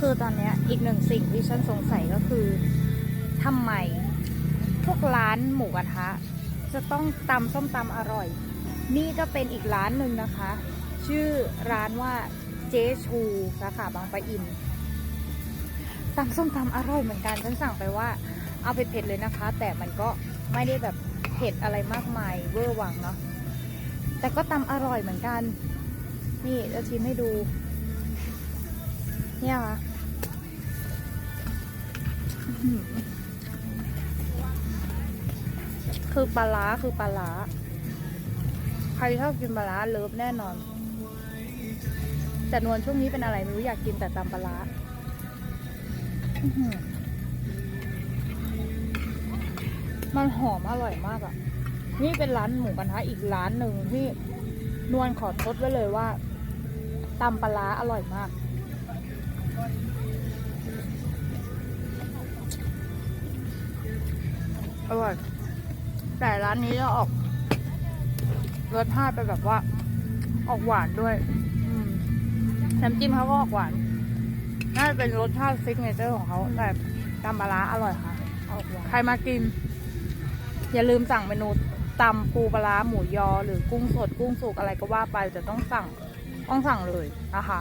คือตอนนี้อีกหนึ่งสิ่งที่ฉันสงสัยก็คือทำไมพวกร้านหมูกระทะ จะต้องตำส้มตำอร่อย นี่ก็เป็นอีกร้านหนึ่งนะคะ ชื่อร้านว่าเจชูสาขาบางปะอินตำส้มตำอร่อยเหมือนกันฉันสั่งไปว่าเอาเผ็ดๆเลยนะคะ แต่มันก็ไม่ได้แบบเผ็ดอะไรมากมายเวอร์วังเนาะแต่ก็ตำอร่อยเหมือนกัน นี่จะชิมให้ดู เนี่ยค่ะ คือปลาร้าคือปลาร้าใครชอบกินปลาร้าเลิฟแน่นอน แต่นวลช่วงนี้เป็นอะไรไม่รู้อยากกินแต่ตำปลาร้ามันหอมอร่อยมากอะ่ะ นี่เป็นร้านหมูกระทะอีกร้านหนึ่งที่นวลขอทดไว้เลยว่าตำปลาร้าอร่อยมาก อร่อย แต่ร้านนี้จะออกรสชาติไปแบบว่า ออกหวานด้วยอืมน้ำจิ้มเขาก็ออกหวาน น่าจะเป็นรสชาติซิกเนเจอร์ของเขาแต่ตำปลาร้าอร่อยค่ะ ออกหวาน ใครมากิน อย่าลืมสั่งเมนูตำปูปลาร้าหมูยอ หรือกุ้งสดกุ้งสุกอะไรก็ว่าไปแต่ต้องสั่งต้องสั่งเลยนะคะ